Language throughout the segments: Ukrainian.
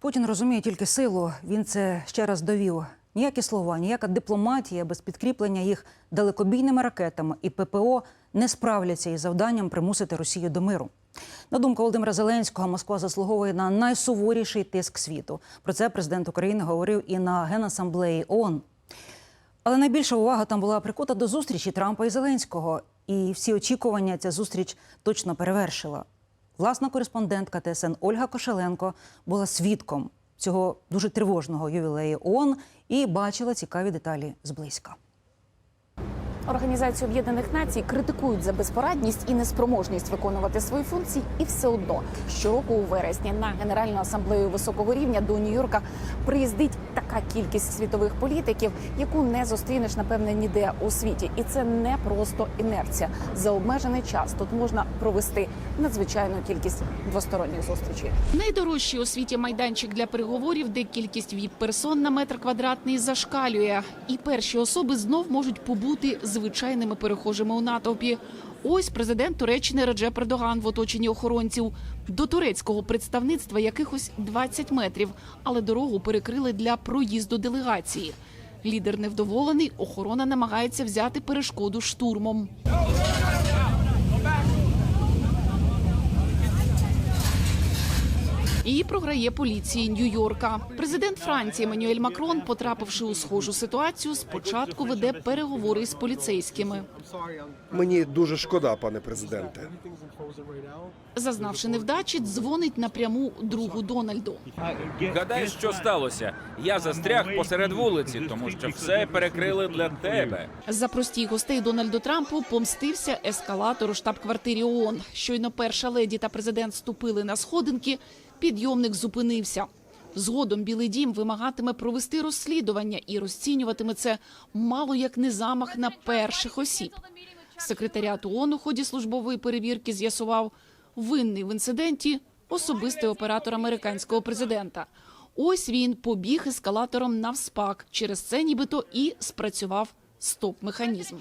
Путін розуміє тільки силу. Він це ще раз довів. Ніякі слова, ніяка дипломатія без підкріплення їх далекобійними ракетами і ППО не справляться із завданням примусити Росію до миру. На думку Володимира Зеленського, Москва заслуговує на найсуворіший тиск світу. Про це президент України говорив і на генасамблеї ООН. Але найбільша увага там була прикута до зустрічі Трампа і Зеленського. І всі очікування ця зустріч точно перевершила. Власна кореспондентка ТСН Ольга Кошеленко була свідком цього дуже тривожного ювілею ООН і бачила цікаві деталі зблизька. Організацію Об'єднаних Націй критикують за безпорадність і неспроможність виконувати свої функції, і все одно щороку у вересні на Генеральну асамблею високого рівня до Нью-Йорка приїздить така кількість світових політиків, яку не зустрінеш напевне ніде у світі, і це не просто інерція. За обмежений час тут можна провести надзвичайну кількість двосторонніх зустрічей. Найдорожчий у світі майданчик для переговорів, де кількість віп-персон на метр квадратний зашкалює. І перші особи знов можуть побути звичайними перехожими у натовпі. Ось президент Туреччини Реджеп Ердоган в оточенні охоронців. До турецького представництва якихось 20 метрів, але дорогу перекрили для проїзду делегації. Лідер невдоволений, охорона намагається взяти перешкоду штурмом. І програє поліції Нью-Йорка. Президент Франції Еммануель Макрон, потрапивши у схожу ситуацію, спочатку веде переговори з поліцейськими. Мені дуже шкода, пане президенте. Зазнавши невдачі, дзвонить напряму другу Дональду. Гадаєш, що сталося? Я застряг посеред вулиці, тому що все перекрили для тебе. За простій гостей Дональду Трампу помстився ескалатор у штаб-квартирі ООН. Щойно перша леді та президент ступили на сходинки. Підйомник зупинився. Згодом Білий Дім вимагатиме провести розслідування і розцінюватиме це мало як не замах на перших осіб. Секретаріат ООН у ході службової перевірки з'ясував винний в інциденті особистий оператор американського президента. Ось він побіг ескалатором навспак. Через це нібито і спрацював стоп-механізм.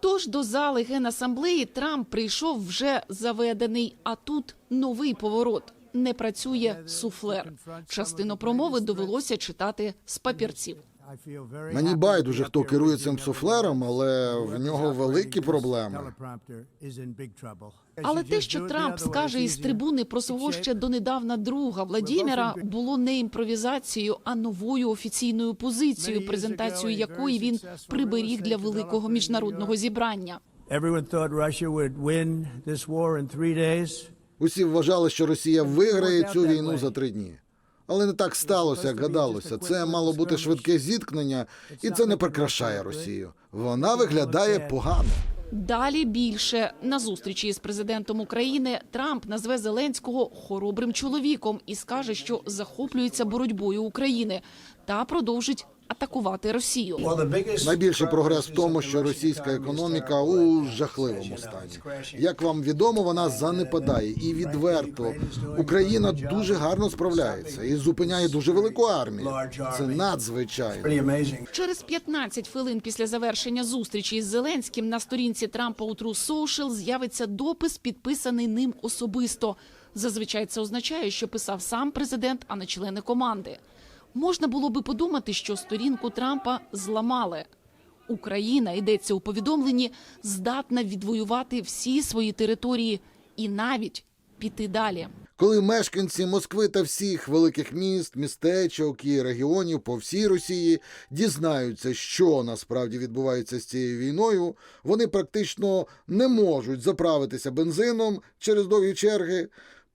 Тож до зали генасамблеї Трамп прийшов вже заведений, а тут новий поворот. Не працює суфлер. Частину промови довелося читати з папірців. Мені байдуже, хто керує цим суфлером, але в нього великі проблеми. Але те, що Трамп скаже із трибуни про свого ще донедавна друга Владіміра, було не імпровізацією, а новою офіційною позицією, презентацію якої він приберіг для великого міжнародного зібрання. Усі вважали, що Росія виграє цю війну за три дні. Але не так сталося, як гадалося. Це мало бути швидке зіткнення, і це не прикрашає Росію. Вона виглядає погано. Далі більше на зустрічі з президентом України Трамп назве Зеленського хоробрим чоловіком і скаже, що захоплюється боротьбою України та продовжить атакувати Росію. Найбільший прогрес в тому, що російська економіка у жахливому стані. Як вам відомо, вона занепадає і відверто Україна дуже гарно справляється і зупиняє дуже велику армію. Це надзвичайно. Через 15 хвилин після завершення зустрічі із Зеленським на сторінці Трампа у True Social з'явиться допис, підписаний ним особисто. Зазвичай це означає, що писав сам президент, а не члени команди. Можна було би подумати, що сторінку Трампа зламали. Україна йдеться у повідомленні, здатна відвоювати всі свої території і навіть піти далі. Коли мешканці Москви та всіх великих міст, містечок і регіонів по всій Росії дізнаються, що насправді відбувається з цією війною, вони практично не можуть заправитися бензином через довгі черги.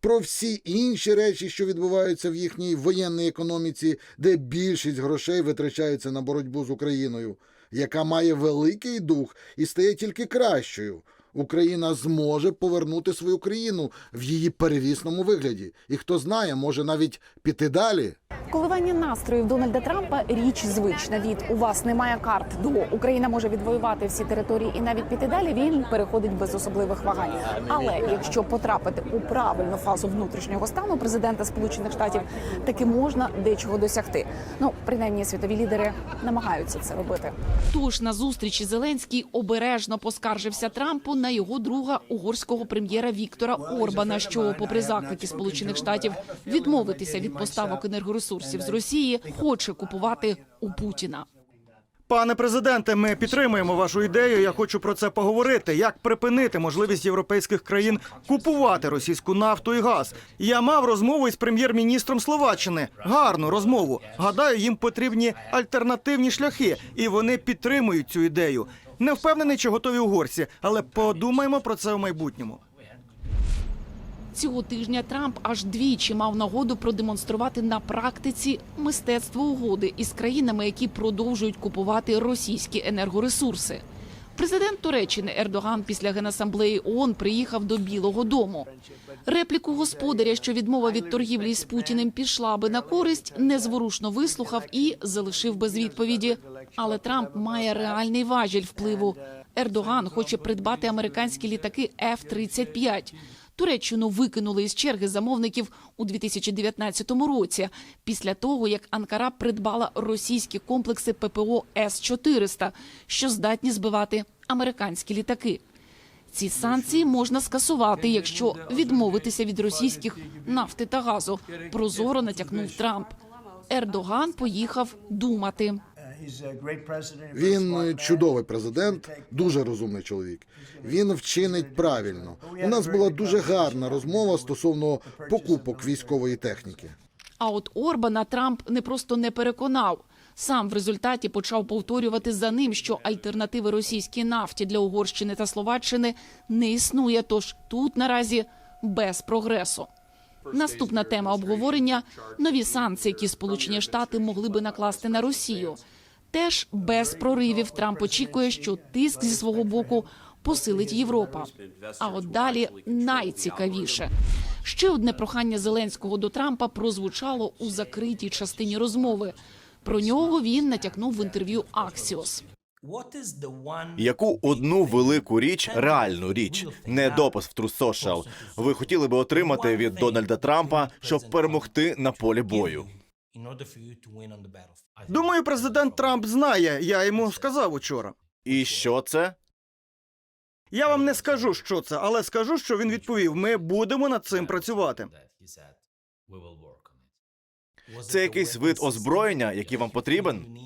Про всі інші речі, що відбуваються в їхній воєнній економіці, де більшість грошей витрачається на боротьбу з Україною, яка має великий дух і стає тільки кращою. Україна зможе повернути свою країну в її перевісному вигляді. І хто знає, може навіть піти далі. Коливання настроїв Дональда Трампа річ звична. Від у вас немає карт до Україна може відвоювати всі території і навіть піти далі. Він переходить без особливих вагань. Але якщо потрапити у правильну фазу внутрішнього стану президента Сполучених Штатів, таки можна дечого досягти. Ну принаймні світові лідери намагаються це робити. Тож на зустрічі Зеленський обережно поскаржився Трампу на його друга угорського прем'єра Віктора Орбана, що, попри заклики Сполучених Штатів відмовитися від поставок енергоресурсів з Росії, хоче купувати у Путіна. Пане президенте, ми підтримуємо вашу ідею. Я хочу про це поговорити. Як припинити можливість європейських країн купувати російську нафту і газ? Я мав розмову із прем'єр-міністром Словаччини. Гарну розмову. Гадаю, їм потрібні альтернативні шляхи, і вони підтримують цю ідею. Не впевнений, чи готові угорці, але подумаємо про це в майбутньому. Цього тижня Трамп аж двічі мав нагоду продемонструвати на практиці мистецтво угоди із країнами, які продовжують купувати російські енергоресурси. Президент Туреччини Ердоган після генасамблеї ООН приїхав до Білого Дому. Репліку господаря, що відмова від торгівлі з Путіним пішла би на користь, незворушно вислухав і залишив без відповіді. Але Трамп має реальний важіль впливу. Ердоган хоче придбати американські літаки F-35. Туреччину викинули із черги замовників у 2019 році, після того як Анкара придбала російські комплекси ППО С-400, що здатні збивати американські літаки. Ці санкції можна скасувати, якщо відмовитися від російських нафти та газу. Прозоро натякнув Трамп. Ердоган поїхав думати. Він чудовий президент, дуже розумний чоловік. Він вчинить правильно. У нас була дуже гарна розмова стосовно покупок військової техніки. А от Орбана Трамп не просто не переконав. Сам в результаті почав повторювати за ним, що альтернативи російській нафті для Угорщини та Словаччини не існує. Тож тут наразі без прогресу. Наступна тема обговорення нові санкції, які Сполучені Штати могли би накласти на Росію. Теж без проривів Трамп очікує, що тиск зі свого боку посилить Європа. А от далі найцікавіше. Ще одне прохання Зеленського до Трампа прозвучало у закритій частині розмови. Про нього він натякнув в інтерв'ю Axios. Яку одну велику річ, реальну річ, не допис в True ви хотіли би отримати від Дональда Трампа, щоб перемогти на полі бою? Думаю, президент Трамп знає. Я йому сказав учора. І що це? Я вам не скажу, що це, але скажу, що він відповів: ми будемо над цим працювати. Це якийсь вид озброєння, який вам потрібен?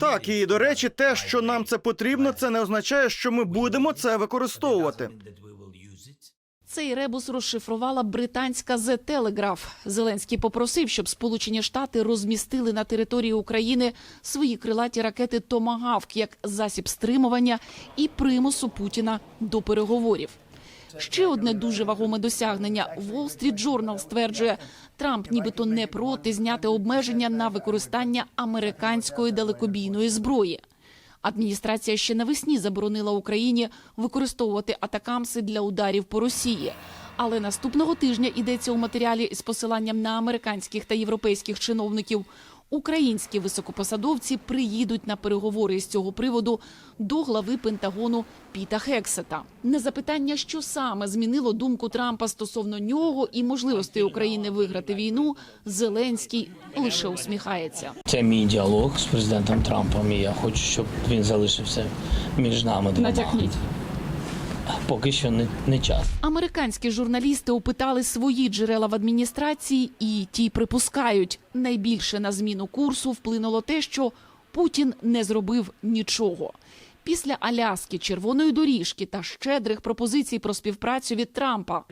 Так, і до речі, те, що нам це потрібно, це не означає, що ми будемо це використовувати. Цей ребус розшифрувала британська The Telegraph. Зеленський попросив, щоб Сполучені Штати розмістили на території України свої крилаті ракети Томагавк як засіб стримування і примусу Путіна до переговорів. Ще одне дуже вагоме досягнення. Wall Street Journal стверджує, Трамп нібито не проти зняти обмеження на використання американської далекобійної зброї. Адміністрація ще навесні заборонила Україні використовувати атакамси для ударів по Росії. Але наступного тижня йдеться у матеріалі з посиланням на американських та європейських чиновників. Українські високопосадовці приїдуть на переговори з цього приводу до глави Пентагону Піта Хексета. На запитання, що саме змінило думку Трампа стосовно нього і можливостей України виграти війну, Зеленський лише усміхається. Це мій діалог з президентом Трампом. і Я хочу, щоб він залишився між нами двома. Натякніть. Поки що не, не час. Американські журналісти опитали свої джерела в адміністрації, і ті припускають, найбільше на зміну курсу вплинуло те, що Путін не зробив нічого. Після Аляски, червоної доріжки та щедрих пропозицій про співпрацю від Трампа.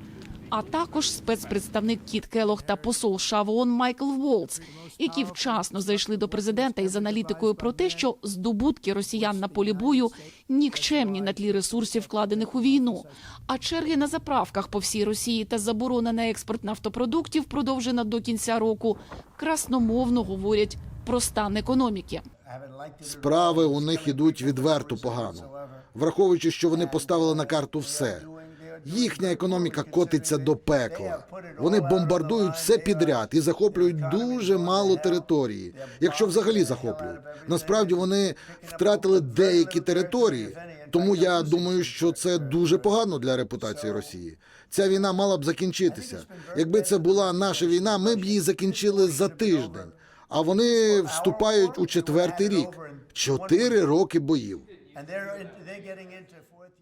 А також спецпредставник Кіт Келох та посол ООН Майкл Волц, які вчасно зайшли до президента із аналітикою про те, що здобутки росіян на полі бою нікчемні на тлі ресурсів, вкладених у війну. А черги на заправках по всій Росії та заборона на експорт нафтопродуктів, продовжена до кінця року, красномовно говорять про стан економіки. Справи у них ідуть відверто погано, враховуючи, що вони поставили на карту все. Їхня економіка котиться до пекла. Вони бомбардують все підряд і захоплюють дуже мало території, якщо взагалі захоплюють. Насправді вони втратили деякі території. Тому я думаю, що це дуже погано для репутації Росії. Ця війна мала б закінчитися. Якби це була наша війна, ми б її закінчили за тиждень. А вони вступають у четвертий рік. Чотири роки боїв.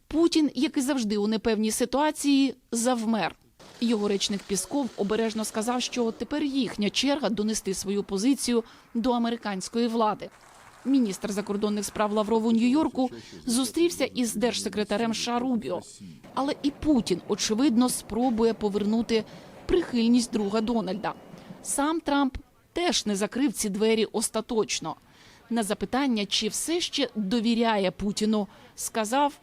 Путін, як і завжди у непевній ситуації, завмер. Його речник Пісков обережно сказав, що тепер їхня черга донести свою позицію до американської влади. Міністр закордонних справ Лавров у Нью-Йорку зустрівся із держсекретарем США Рубіо. Але і Путін, очевидно, спробує повернути прихильність друга Дональда. Сам Трамп теж не закрив ці двері остаточно. На запитання, чи все ще довіряє Путіну, сказав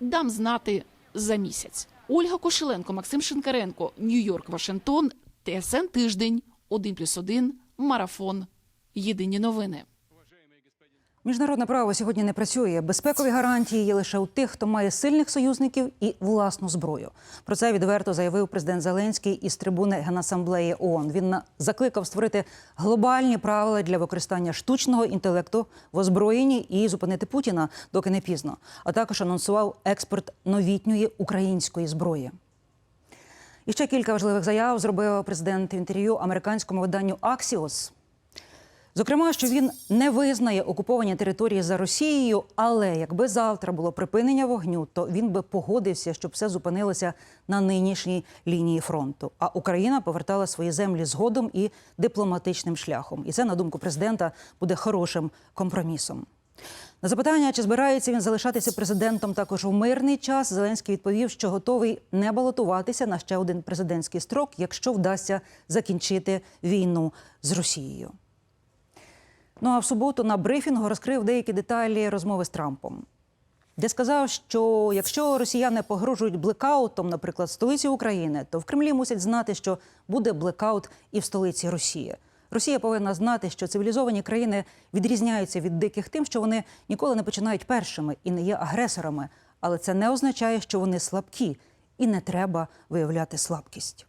дам знати за місяць. Ольга Кошеленко, Максим Шинкаренко, Нью-Йорк, Вашингтон, ТСН Тиждень, 1+,1, Марафон. Єдині новини. Міжнародне право сьогодні не працює. Безпекові гарантії є лише у тих, хто має сильних союзників і власну зброю. Про це відверто заявив президент Зеленський із трибуни Генасамблеї ООН. Він закликав створити глобальні правила для використання штучного інтелекту в озброєнні і зупинити Путіна, доки не пізно. А також анонсував експорт новітньої української зброї. І ще кілька важливих заяв зробив президент в інтерв'ю американському виданню Axios. Зокрема, що він не визнає окуповані території за Росією, але якби завтра було припинення вогню, то він би погодився, щоб все зупинилося на нинішній лінії фронту. А Україна повертала свої землі згодом і дипломатичним шляхом. І це, на думку президента, буде хорошим компромісом. На запитання, чи збирається він залишатися президентом також у мирний час, Зеленський відповів, що готовий не балотуватися на ще один президентський строк, якщо вдасться закінчити війну з Росією. Ну а в суботу на брифінгу розкрив деякі деталі розмови з Трампом, де сказав, що якщо росіяни погрожують блекаутом, наприклад, столиці України, то в Кремлі мусять знати, що буде блекаут і в столиці Росії. Росія повинна знати, що цивілізовані країни відрізняються від диких тим, що вони ніколи не починають першими і не є агресорами. Але це не означає, що вони слабкі, і не треба виявляти слабкість.